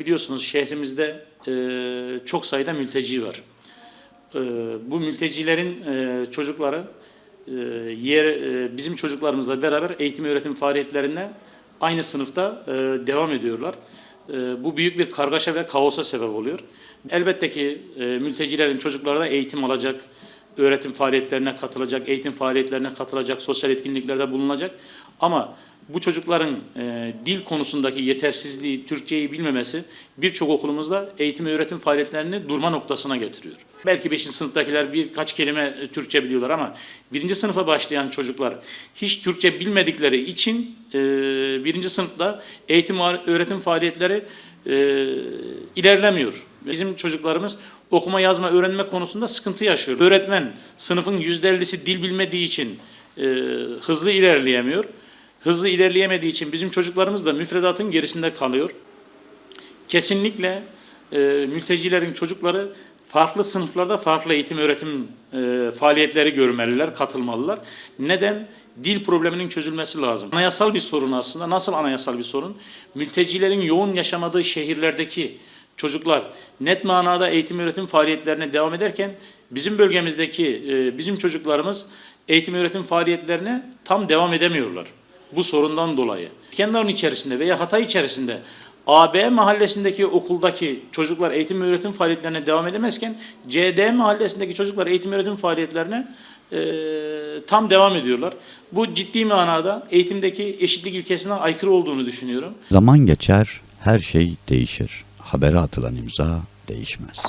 biliyorsunuz şehrimizde e, çok sayıda mülteci var. E, bu mültecilerin e, çocukları e, yer e, bizim çocuklarımızla beraber eğitim öğretim faaliyetlerine aynı sınıfta e, devam ediyorlar. E, bu büyük bir kargaşa ve kaosa sebep oluyor. Elbette ki e, mültecilerin çocukları da eğitim alacak, öğretim faaliyetlerine katılacak, eğitim faaliyetlerine katılacak, sosyal etkinliklerde bulunacak. Ama bu çocukların e, dil konusundaki yetersizliği, Türkçeyi bilmemesi birçok okulumuzda eğitim ve öğretim faaliyetlerini durma noktasına getiriyor. Belki 5. sınıftakiler birkaç kelime e, Türkçe biliyorlar ama birinci sınıfa başlayan çocuklar hiç Türkçe bilmedikleri için e, sınıfta eğitim ve öğretim faaliyetleri e, ilerlemiyor. Bizim çocuklarımız okuma yazma öğrenme konusunda sıkıntı yaşıyor. Öğretmen sınıfın %50'si dil bilmediği için e, hızlı ilerleyemiyor. Hızlı ilerleyemediği için bizim çocuklarımız da müfredatın gerisinde kalıyor. Kesinlikle e, mültecilerin çocukları farklı sınıflarda farklı eğitim öğretim e, faaliyetleri görmeliler, katılmalılar. Neden? Dil probleminin çözülmesi lazım. Anayasal bir sorun aslında. Nasıl anayasal bir sorun? Mültecilerin yoğun yaşamadığı şehirlerdeki çocuklar net manada eğitim öğretim faaliyetlerine devam ederken bizim bölgemizdeki e, bizim çocuklarımız eğitim öğretim faaliyetlerine tam devam edemiyorlar. Bu sorundan dolayı. İskenderun içerisinde veya Hatay içerisinde AB mahallesindeki okuldaki çocuklar eğitim öğretim faaliyetlerine devam edemezken CD mahallesindeki çocuklar eğitim öğretim faaliyetlerine e, tam devam ediyorlar. Bu ciddi manada eğitimdeki eşitlik ilkesine aykırı olduğunu düşünüyorum. Zaman geçer, her şey değişir. Habere atılan imza değişmez.